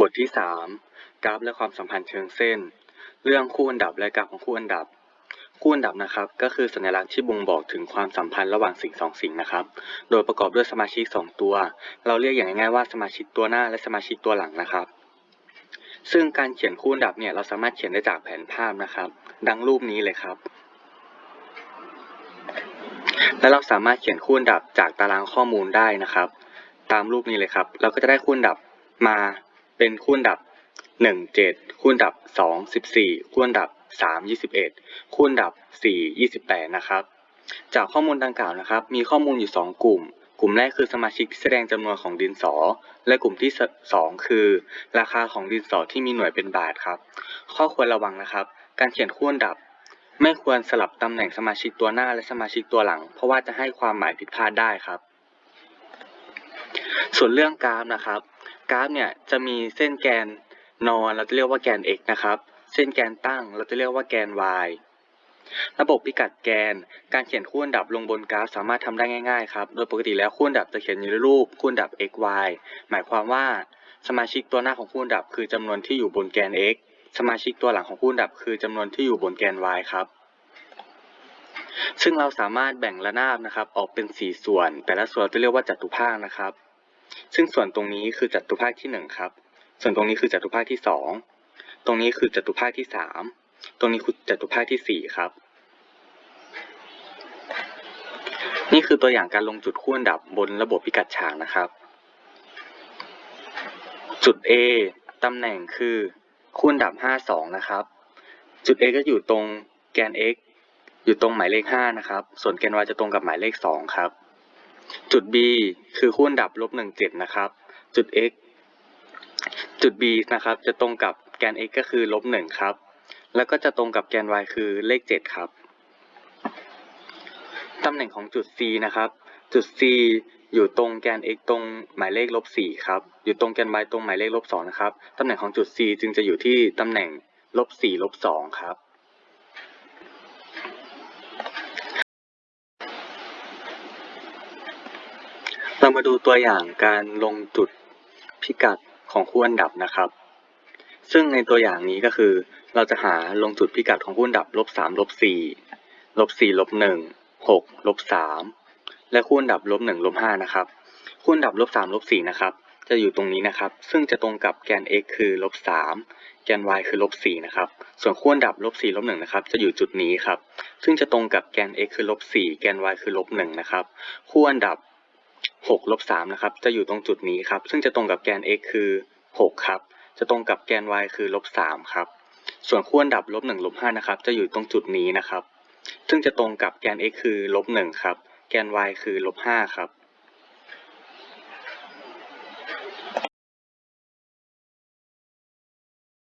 บทที่ 3 กราฟและความสัมพันธ์เชิงเส้น เรื่องคู่อันดับและกราฟของคู่อันดับ คู่อันดับนะครับ ก็คือสัญลักษณ์ที่บ่งบอกถึงความสัมพันธ์ระหว่างสิ่งสองสิ่งนะครับ โดยประกอบด้วยสมาชิก 2 ตัว เราเรียกอย่างง่ายๆว่าสมาชิกตัวหน้าและสมาชิกตัวหลังนะครับ ซึ่งการเขียนคู่อันดับเนี่ยเราสามารถเขียนได้จากแผนภาพนะครับ ดังรูปนี้เลยครับ และเราสามารถเขียนคู่อันดับจากตารางข้อมูลได้นะครับ ตามรูปนี้เลยครับ เราก็จะได้คู่อันดับมา เป็นคู่อันดับหนึ่งเจ็ดคู่อันดับสองสิบสี่คู่อันดับสามยี่สิบเอ็ดคู่อันดับสี่ยี่สิบแปดนะครับ จากข้อมูลดังกล่าวนะครับ มีข้อมูลอยู่สองกลุ่ม กลุ่มแรกคือสมาชิกที่แสดงจำนวนของดินสอ และกลุ่มที่สองคือ ราคาของดินสอที่มีหน่วยเป็นบาทครับ ข้อควรระวังนะครับ การเขียนคู่อันดับไม่ควรสลับตำแหน่งสมาชิกตัวหน้าและสมาชิกตัวหลัง เพราะว่าจะให้ความหมายผิดพลาดได้ครับ ส่วนเรื่องกราฟนะครับ กราฟเนี่ยจะมีเส้นแกนนอนเราจะเรียกว่าแกน x นะครับ เส้นแกนตั้งเราจะเรียกว่าแกน y ระบบพิกัดแกน การเขียนคู่อันดับลงบนกราฟสามารถทำได้ง่ายๆครับ โดยปกติแล้วคู่อันดับจะเขียนอยู่ในรูปคู่อันดับ x y หมายความว่าสมาชิกตัวหน้าของคู่อันดับ คือจำนวนที่อยู่บนแกน x สมาชิกตัวหลังของคู่อันดับ คือจำนวนที่อยู่บนแกน y ครับ ซึ่งเราสามารถแบ่งระนาบนะครับ ออกเป็น 4 ส่วน แต่ละส่วนจะเรียกว่าจัตุภาคนะครับ ซึ่งส่วนตรงนี้คือจัตุภาคที่1ครับ ส่วนตรงนี้คือจัตุภาคที่ 2 ตรงนี้คือจัตุภาคที่ 3 ตรงนี้คือจัตุภาคที่ 4 ครับ นี่คือตัวอย่างการลงจุดคู่อันดับบนระบบพิกัดฉากนะครับ จุด A ตำแหน่งคือคู่อันดับ 52 นะครับ จุด A ก็อยู่ตรงแกน x อยู่ตรงหมายเลข 5 นะครับ ส่วนแกน y จะตรงกับหมายเลข 2 ครับ จุด B คือคู่อันดับลบ17นะครับ จุด x จุด B นะครับ จะตรงกับแกน x ก็คือลบ1ครับ แล้วก็จะตรงกับแกน y คือเลข7ครับ ตำแหน่งของจุด C นะครับ จุด C อยู่ตรงแกน x ตรงหมายเลขลบ4ครับ อยู่ตรงแกน y ตรงหมายเลขลบ2นะครับ ตำแหน่งของจุด C จึงจะอยู่ที่ตำแหน่งลบ4ลบ2ครับ เรา มาดูตัวอย่างการลงจุดพิกัดของคู่อันดับนะครับ ซึ่งในตัวอย่างนี้ก็คือ เราจะหาลงจุดพิกัดของคู่อันดับลบสามลบสี่ลบสี่ลบหนึ่งหกลบสามและคู่อันดับลบหนึ่งลบห้านะครับ คู่อันดับลบสามลบสี่นะครับ จะอยู่ตรงนี้นะครับ ซึ่งจะตรงกับแกน x คือลบสามแกน y คือลบสี่นะครับ ส่วนคู่อันดับลบสี่ลบหนึ่งนะครับ จะอยู่จุดนี้ครับ ซึ่งจะตรงกับแกน x คือลบสี่แกน y คือลบหนึ่งนะครับ คู่อันดับ 6ลบ3นะครับ จะอยู่ตรงจุดนี้ครับ ซึ่งจะตรงกับแกน x คือ 6 ครับ จะตรงกับแกน y คือลบ3ครับ ส่วนคู่อันดับลบ1ลบ5นะครับ จะอยู่ตรงจุดนี้นะครับ ซึ่งจะตรงกับแกน x คือลบ1ครับ แกน y คือลบ5ครับ